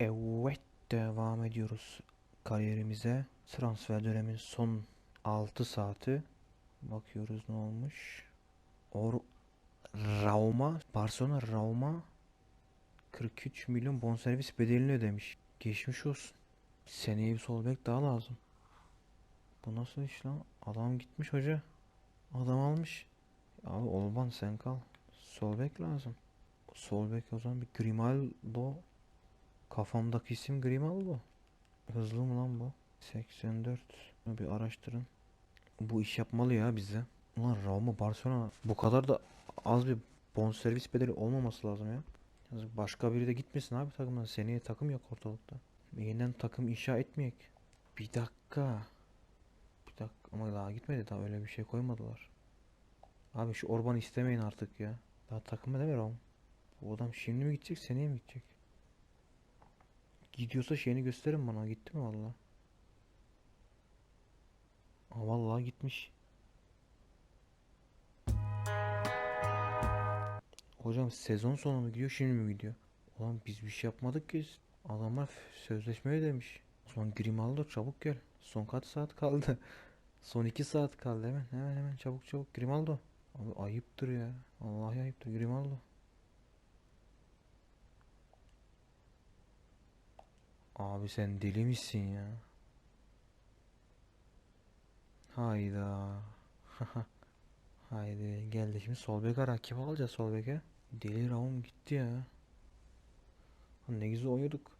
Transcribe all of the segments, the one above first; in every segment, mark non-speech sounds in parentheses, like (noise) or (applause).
Evet devam ediyoruz kariyerimize. Transfer dönemin son 6 saati. Bakıyoruz ne olmuş. Or Rauma Barcelona Rauma 43 milyon bonservis bedelini ödemiş. Geçmiş olsun. Seneye bir sol bek daha lazım. Bu nasıl iş lan? Adam gitmiş hoca. Adam almış. Abi Olban sen kal. Sol bek lazım. Sol bek o zaman bir Grimaldo. Kafamdaki isim Grimaldo. Hızlı mı lan bu? 84. Bunu Bir araştırın. Bu iş yapmalı ya bize. Ulan Roma Barcelona bu kadar da az bir bonservis bedeli olmaması lazım ya. Başka biri de gitmesin abi takımdan. Seneye takım yok ortalıkta. Yeniden takım inşa etmeyek. Bir dakika. Bir dakika ama daha gitmedi daha öyle bir şey koymadılar. Abi şu Orban'ı istemeyin artık ya. Daha ne ver oğlum? Bu adam şimdi mi gidecek seneye mi gidecek? Gidiyorsa şeyini gösterin bana gitti mi valla? Aa vallahi gitmiş. Hocam sezon sonu mu gidiyor şimdi mi gidiyor? Ulan biz bir şey yapmadık ki. Adamlar f- sözleşmeye demiş. O zaman Grimaldo çabuk gel. Son kaç saat kaldı? (laughs) Son 2 saat kaldı hemen hemen hemen çabuk çabuk Grimaldo. Abi ayıptır ya. Vallahi ayıptır Grimaldo. Abi sen deli misin ya? Hayda. (laughs) Haydi geldi şimdi sol bek ara. Kim alacağız sol beke? Deli Raum gitti ya. Ne güzel oynuyorduk.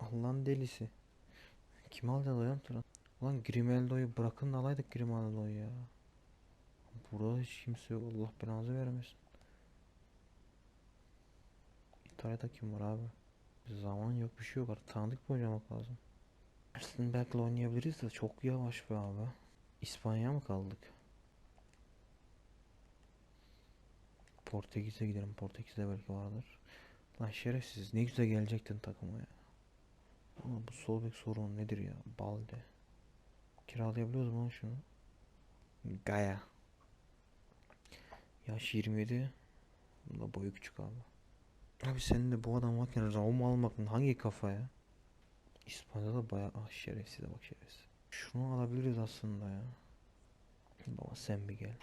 Allah'ın delisi. Kim alacağız hocam Turan? Ulan Grimaldo'yu bırakın da alaydık Grimaldo'yu ya. Burada hiç kimse yok. Allah belanızı vermesin. İtalya'da kim var abi? Zaman yok bir şey yok artık tanıdık bir oynamak lazım. Erstenberg'le oynayabiliriz de çok yavaş be abi. İspanya mı kaldık? Portekiz'e gidelim. Portekiz'de belki vardır. Lan şerefsiz ne güzel gelecektin takıma ya. Ama bu sol bek sorunu nedir ya? Balde. Kiralayabiliyoruz mu şunu? Gaya. Yaş 27. Bunda boyu küçük abi. Abi senin de bu adam varken Raum almak hangi kafa ya? İspanya'da bayağı ah şerefsize bak şerefsiz. Şunu alabiliriz aslında ya. Baba sen bir gel.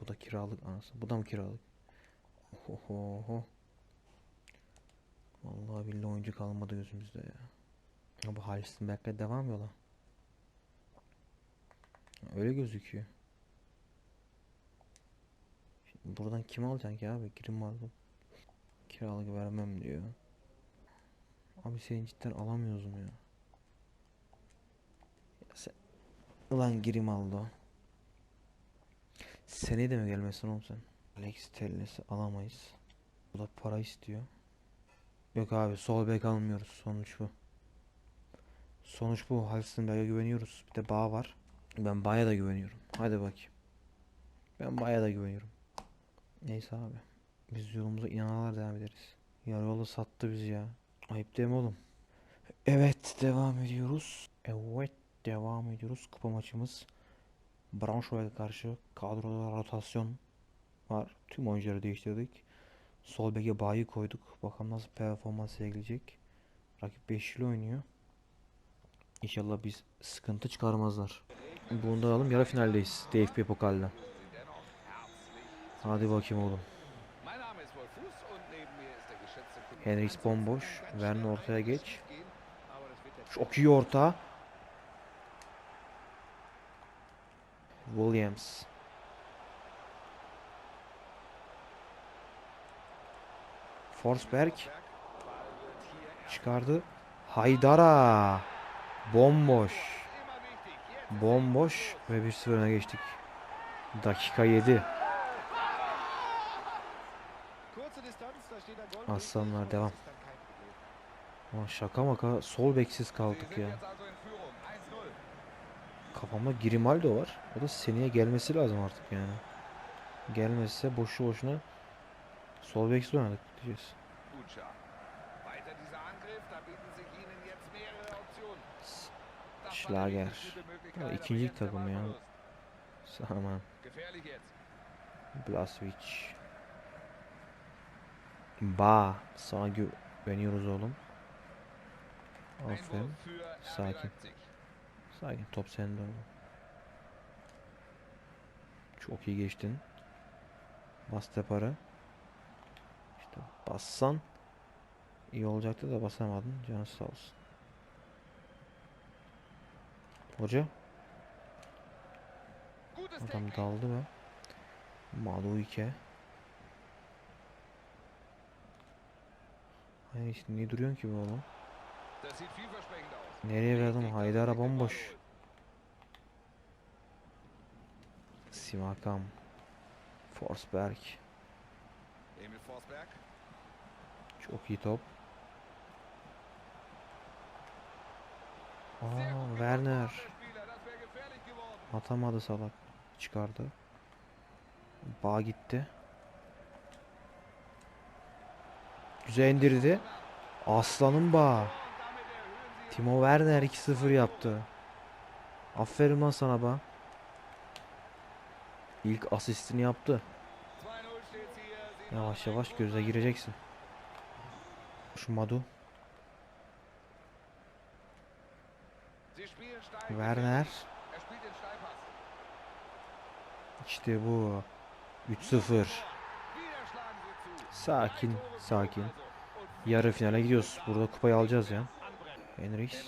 Bu da kiralık anasını. Bu da mı kiralık? Oho. Vallahi billahi oyuncu kalmadı gözümüzde ya. Ya bu Halstenberg'le devam yola. Öyle gözüküyor. Buradan kim alacaksın ki abi? Grimaldo. Kiralık vermem diyor. Abi seni cidden alamıyoruz mu ya? Ya sen... Ulan Grimaldo. Seneye de mi gelmesin oğlum sen? Alex Telles'i alamayız. Bu da para istiyor. Yok abi sol bek almıyoruz. Sonuç bu. Sonuç bu. Halstenberg'e güveniyoruz. Bir de Bağ var. Ben Bağ'a da güveniyorum. Hadi bakayım. Ben Bağ'a da güveniyorum. Neyse abi. Biz yolumuza inanarak devam ederiz. Yarı sattı bizi ya. Ayıp değil mi oğlum? Evet devam ediyoruz. Evet devam ediyoruz. Kupa maçımız. Braunschweig'e karşı kadroda rotasyon var. Tüm oyuncuları değiştirdik. Sol beke Bağ'ı koyduk. Bakalım nasıl performans sergileyecek. Rakip beşli oynuyor. İnşallah biz sıkıntı çıkarmazlar. Bunu da alalım. Yarı finaldeyiz. DFB Pokal'da. Der geschätzte Kollege Henriks bomboş. Verne ortaya geç. Çok iyi orta. Williams. Forsberg çıkardı. Haydara. Bomboş. Bomboş ve 1-0 öne geçtik. Dakika 7. Aslanlar devam. Ulan şaka maka sol beksiz kaldık ya. Jetzt also in Führung. 1-0. Kafamda Grimaldo var. O da seneye gelmesi lazım artık yani. Gelmezse boşu boşuna sol beksiz oynadık diyeceğiz. Schlager. aber ikinci takım ya. Ballverlust. Aman. Ba. Sana güveniyoruz oğlum. Aferin. Sakin. Sakin top sende oğlum. Çok iyi geçtin. Bas teparı. İşte bassan iyi olacaktı da basamadın. Canı sağ olsun. Hoca adam daldı mı? Maduike. Hayır işte niye duruyorsun ki bu oğlum? Nereye verdim? Haydar'a bomboş. Simakam. Forsberg. Çok iyi top. Aa, Werner. Atamadı salak. Çıkardı. Bağ gitti. Güzel indirdi. Erhöhen sie Timo Werner 2-0 yaptı. Aferin lan sana ba. İlk asistini yaptı. 2-0 steht's hier. Sie Yavaş yavaş göze gireceksin. Şu Madu. Werner. Er. İşte bu. 3-0. Wieder schlagen sie zu. Sakin, sakin. Yarı finale gidiyoruz. Burada kupayı alacağız ya. Henriks.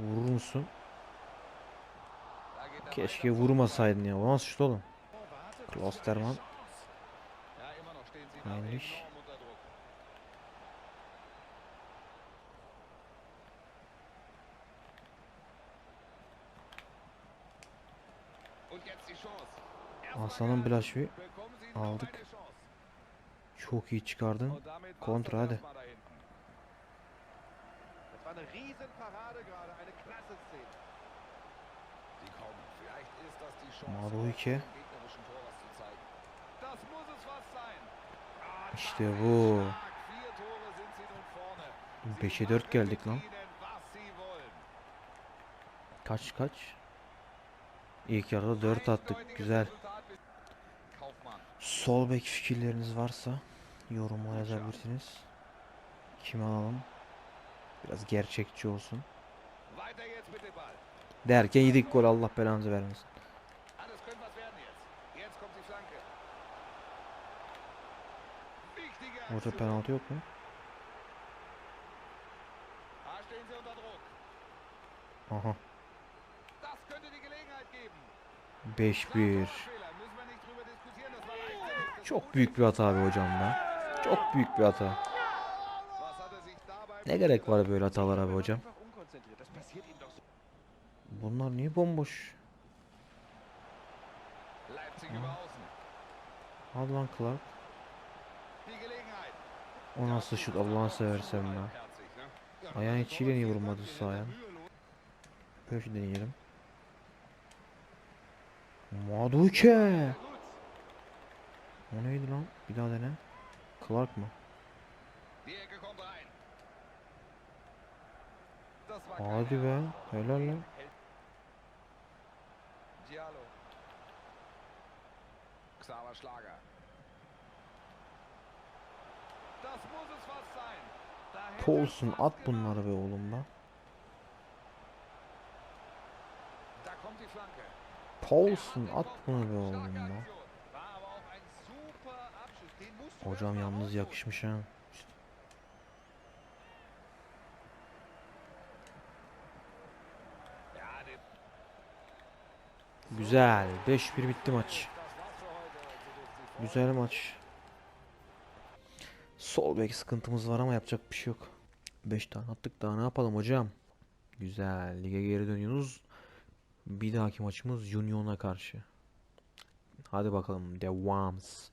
Vurur musun? Keşke vurmasaydın ya. Nasıl şut oğlum? Da Heinrich. Aslanın. Blaşvi aldık. Çok iyi çıkardın. Kontra, hadi. sein. Ah, İşte bu. stark. Vier Tore sind sie nun vorne. Sie 5'e 4 machen geldik lan. Kaç kaç? İlk yarıda 4 attık. Güzel. Sol bek fikirleriniz varsa yoruma yazabilirsiniz. Kim alalım? Biraz gerçekçi olsun. Derken yedik gol Allah belanızı vermesin. Orada penaltı yok mu? Aha. Das könnte die Gelegenheit geben. 5-1. Çok büyük bir hata abi hocam be. Çok büyük bir hata. Ne gerek var böyle hatalara abi hocam? Bunlar niye bomboş? Außen. Hadi lan Clark. O nasıl şut Allah'ını seversen be. Ja, Ayağın içiyle niye vurmadı sahaya? Böyle şey deneyelim. Maduke. O neydi lan? Bir daha dene. Clark mı? Hadi be. Helal lan. Diallo. Xaver Schlager. Paulson at bunları be oğlum be. Paulson at bunu be oğlum be. Hocam yalnız yakışmış ha. Güzel. 5-1 bitti maç. Güzel maç. Sol bek sıkıntımız var ama yapacak bir şey yok. 5 tane attık daha ne yapalım hocam? Güzel. Lige geri dönüyoruz. Bir dahaki maçımız Union'a karşı. Hadi bakalım. Devams.